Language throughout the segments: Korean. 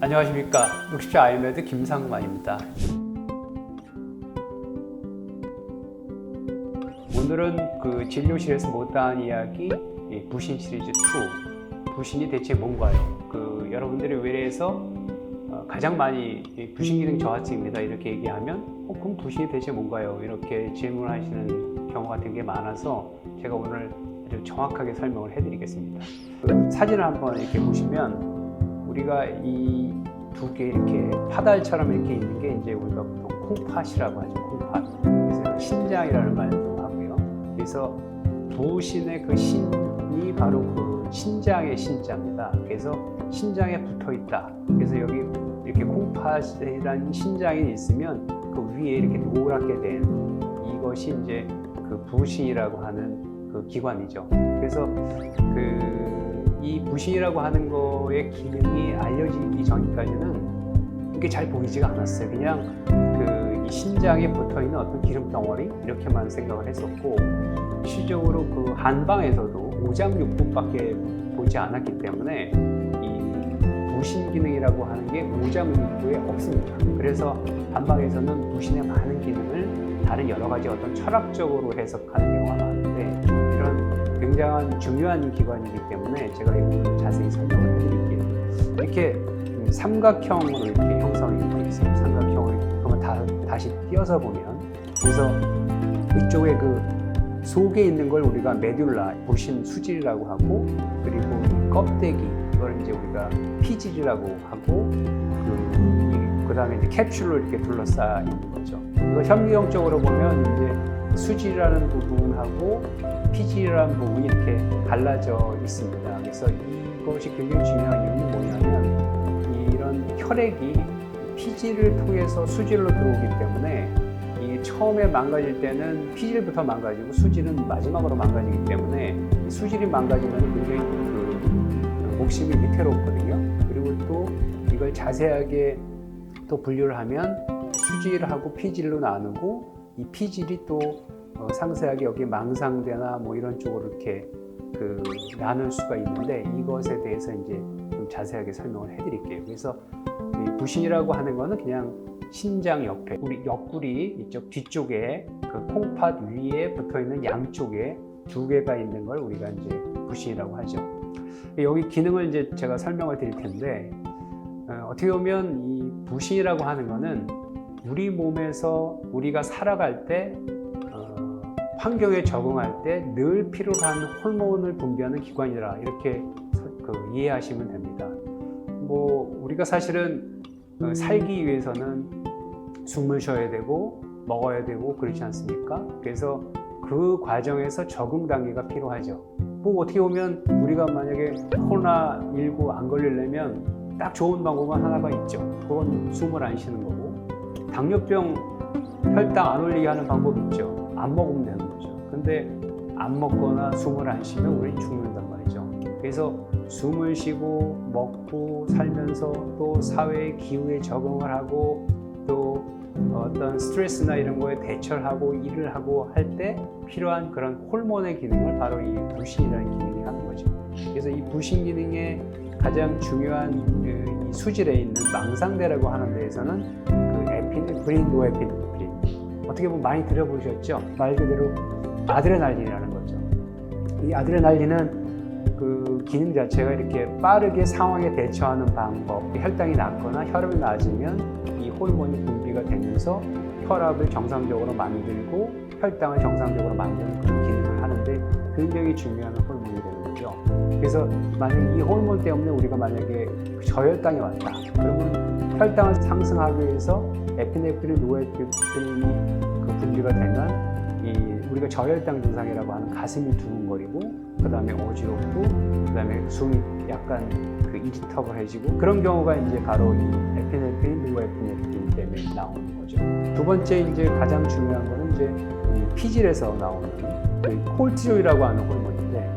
안녕하십니까. 60초 아이메드 김상만입니다. 오늘은 그 진료실에서 못다한 이야기 이 부신 시리즈 2. 부신이 대체 뭔가요? 그 여러분들이 외래에서 어, 가장 많이 이 부신 기능 저하증입니다. 이렇게 얘기하면 어, 그럼 부신이 대체 뭔가요? 이렇게 질문하시는 경우가 되게 많아서 제가 오늘 아주 정확하게 설명을 해드리겠습니다. 그 사진을 한번 이렇게 보시면 우리가 이 두 개 이렇게 파달처럼 이렇게 있는 게 이제 우리가 보통 콩팥이라고 하죠. 콩팥. 그래서 신장이라는 말도 하고요. 그래서 부신의 그 신이 바로 그 신장의 신자입니다. 그래서 신장에 붙어 있다. 그래서 여기 이렇게 콩팥이라는 신장이 있으면 그 위에 이렇게 노랗게 된 이것이 이제 그 부신이라고 하는 그 기관이죠. 그래서 그 이 부신이라고 하는 거의 기능이 알려지기 전까지는 이게 잘 보이지가 않았어요. 그냥 그 이 신장에 붙어 있는 어떤 기름 덩어리 이렇게만 생각을 했었고 실적으로 그 한방에서도 오장육부밖에 보지 않았기 때문에 이 부신 기능이라고 하는 게 오장육부에 없습니다. 그래서 한방에서는 부신의 많은 기능을 다른 여러 가지 어떤 철학적으로 해석하는 경우가 많은데 굉장한 중요한 기관이기 때문에 제가 이걸 자세히 설명을 해드릴게요. 이렇게 음, 삼각형으로 이렇게 형성이 되어 있습니다. 삼각형으로 그러면 다, 다시 띄어서 보면 그래서 이쪽에 그 속에 있는 걸 우리가 메듈라, 보신 수질이라고 하고 그리고 이 껍데기 이걸 이제 우리가 피질이라고 하고 그, 그 다음에 이제 캡슐로 이렇게 둘러싸 있는 거죠. 이거 현미경적으로 보면 이제 수질이라는 부분하고 피질이라는 부분이 이렇게 갈라져 있습니다. 그래서 이것이 굉장히 중요한 이유는 뭐냐면 이런 혈액이 피질을 통해서 수질로 들어오기 때문에 이 처음에 망가질 때는 피질부터 망가지고 수질은 마지막으로 망가지기 때문에 이 수질이 망가지면 굉장히 그 목심이 위태롭거든요. 그리고 또 이걸 자세하게 또 분류를 하면 수질하고 피질로 나누고 이 피질이 또 어, 상세하게 여기 망상대나 뭐 이런 쪽으로 이렇게 그 나눌 수가 있는데 이것에 대해서 이제 좀 자세하게 설명을 해드릴게요. 그래서 이 부신이라고 하는 거는 그냥 신장 옆에 우리 옆구리 이쪽 뒤쪽에 그 콩팥 위에 붙어 있는 양쪽에 두 개가 있는 걸 우리가 이제 부신이라고 하죠. 여기 기능을 이제 제가 설명을 드릴 텐데 어, 어떻게 보면 이 부신이라고 하는 거는 우리 몸에서 우리가 살아갈 때 어, 환경에 적응할 때 늘 필요한 호르몬을 분비하는 기관이라 이렇게 서- 그 이해하시면 됩니다. 뭐 우리가 사실은 어, 살기 위해서는 숨을 쉬어야 되고 먹어야 되고 그렇지 않습니까? 그래서 그 과정에서 적응 단계가 필요하죠. 뭐 어떻게 보면 우리가 만약에 코로나 19 안 걸리려면 딱 좋은 방법은 하나가 있죠. 그건 숨을 안 쉬는 거고 당뇨병 혈당 안 올리게 하는 방법이 있죠. 안 먹으면 되는 거죠. 근데 안 먹거나 숨을 안 쉬면 우리는 죽는단 말이죠. 그래서 숨을 쉬고 먹고 살면서 또 사회의 기후에 적응을 하고 또 어떤 스트레스나 이런 거에 대처를 하고 일을 하고 할 때 필요한 그런 호르몬의 기능을 바로 이 부신이라는 기능이 하는 거죠. 그래서 이 부신 기능의 가장 중요한 그이 수질에 있는 망상대라고 하는 데에서는 그 에피네프린, 노에피네프린 어떻게 보면 많이 들어보셨죠? 말 그대로 아드레날린이라는 거죠. 이 아드레날린은 그 기능 자체가 이렇게 빠르게 상황에 대처하는 방법, 혈당이 낮거나 혈압이 낮으면 이 호르몬이 분비가 되면서 혈압을 정상적으로 만들고 혈당을 정상적으로 만드는 그런 기능을 하는데 굉장히 중요한 호르몬이 되는 거죠. 그래서 만약 이 호르몬 때문에 우리가 만약에 저혈당이 왔다. 그러면 혈당을 상승하기 위해서 에피네프린, 노에피네프린이 그 분비가 되면 이 우리가 저혈당 증상이라고 하는 가슴이 두근거리고 그 다음에 어지럽고 그 다음에 숨이 약간 그 이리터블해지고 그런 경우가 이제 바로 이 에피네프린, 노에피네프린 때문에 나오는 거죠. 두 번째 이제 가장 중요한 거는 이제 이 피질에서 나오는 그 콜티졸이라고 하는 호르몬인데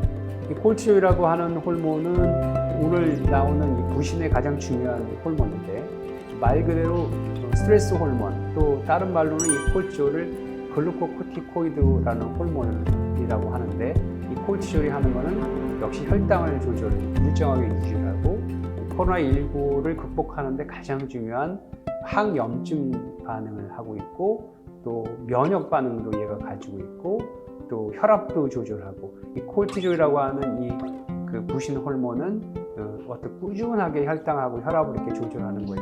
이 콜티졸이라고 하는 호르몬은 오늘 나오는 이 부신의 가장 중요한 호르몬인데 말 그대로 스트레스 호르몬 또 다른 말로는 이 콜티졸을 글루코코티코이드라는 호르몬이라고 하는데 이 콜티졸이 하는 거는 역시 혈당을 조절 일정하게 유지하고 코로나19를 극복하는데 가장 중요한 항염증 반응을 하고 있고 또 면역 반응도 얘가 가지고 있고 또 혈압도 조절하고 이 콜티졸이라고 하는 이 그 부신 호르몬은 그 어떤 꾸준하게 혈당하고 혈압을 이렇게 조절하는 거에.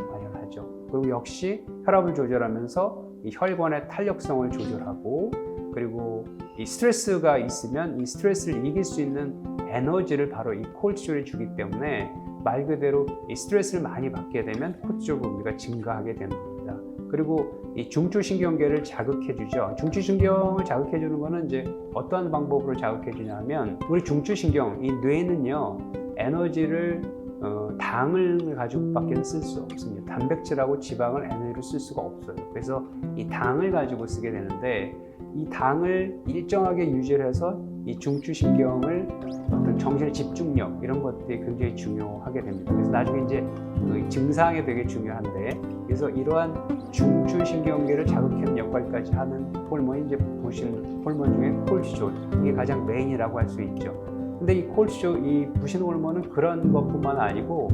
그리고 역시 혈압을 조절하면서 이 혈관의 탄력성을 조절하고 그리고 이 스트레스가 있으면 이 스트레스를 이길 수 있는 에너지를 바로 이 콜티졸이 주기 때문에 말 그대로 이 스트레스를 많이 받게 되면 콜티졸 분비가 증가하게 되는 겁니다. 그리고 이 중추신경계를 자극해 주죠. 중추신경을 자극해 주는 거는 이제 어떠한 방법으로 자극해 주냐면 우리 중추신경 이 뇌는요 에너지를 어, 당을 가지고밖에 쓸 수 없습니다. 단백질하고 지방을 에너지로 쓸 수가 없어요. 그래서 이 당을 가지고 쓰게 되는데 이 당을 일정하게 유지해서 이 중추신경을 어떤 정신의 집중력 이런 것들이 굉장히 중요하게 됩니다. 그래서 나중에 이제 그 증상이 되게 중요한데 그래서 이러한 중추신경계를 자극하는 역할까지 하는 호르몬이 이제 부신 호르몬 중에 콜티졸 이게 가장 메인이라고 할 수 있죠. 근데 이 콜티졸 이 부신 호르몬은 그런 것뿐만 아니고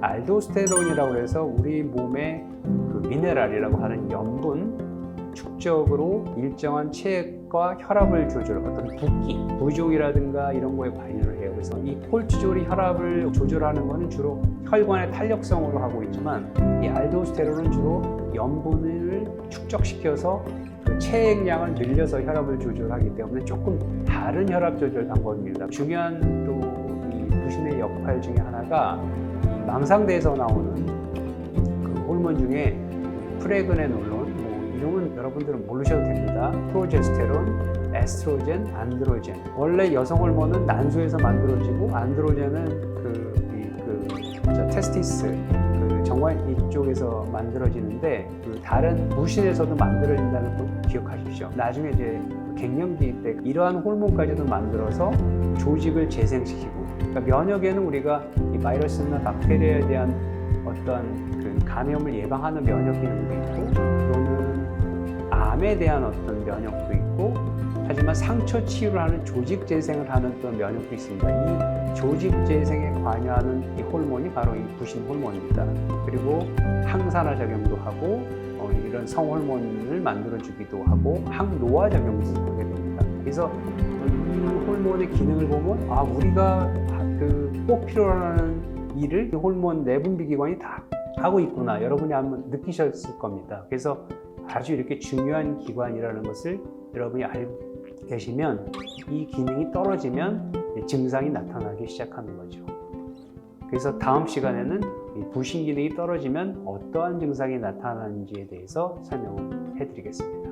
알도스테론이라고 해서 우리 몸의 그 미네랄이라고 하는 염분 축적으로 일정한 체액과 혈압을 조절, 어떤 붓기, 부종이라든가 이런 거에 관여를 해요. 그래서 이 콜티졸이 혈압을 조절하는 거는 주로 혈관의 탄력성으로 하고 있지만 이 알도스테론은 주로 염분을 축적시켜서 그 체액량을 늘려서 혈압을 조절하기 때문에 조금 다른 혈압 조절 방법입니다. 중요한 또 이 부신의 역할 중에 하나가 이 망상대에서 나오는 그 호르몬 중에 프레그네놀론 뭐 이름은 여러분들은 모르셔도 됩니다. 프로제스테론, 에스트로겐, 안드로겐. 원래 여성 호르몬은 난소에서 만들어지고 안드로겐은 그, 이, 그 저, 테스티스 그 정관 이쪽에서 만들어지는데 그 다른 무신에서도 만들어진다는 거 기억하십시오. 나중에 이제 갱년기 때 이러한 호르몬까지도 만들어서 조직을 재생시키고 그러니까 면역에는 우리가 이 바이러스나 박테리아에 대한 어떤 그 감염을 예방하는 면역 기능도 있고 또는 암에 대한 어떤 면역도 있고 하지만 상처 치유를 하는 조직 재생을 하는 또 면역도 있습니다. 이 조직 재생에 관여하는 이 호르몬이 바로 이 부신 호르몬입니다. 그리고 항산화 작용도 하고 어, 이런 성호르몬을 만들어주기도 하고 항노화 작용도 하게 됩니다. 그래서 이 호르몬의 기능을 보면 아 우리가 그 꼭 필요로 하는 일을 이 호르몬 내분비 기관이 다 하고 있구나 여러분이 한번 느끼셨을 겁니다. 그래서 아주 이렇게 중요한 기관이라는 것을 여러분이 알고 계시면 이 기능이 떨어지면 증상이 나타나기 시작하는 거죠. 그래서 다음 시간에는 이 부신 기능이 떨어지면 어떠한 증상이 나타나는지에 대해서 설명을 해드리겠습니다.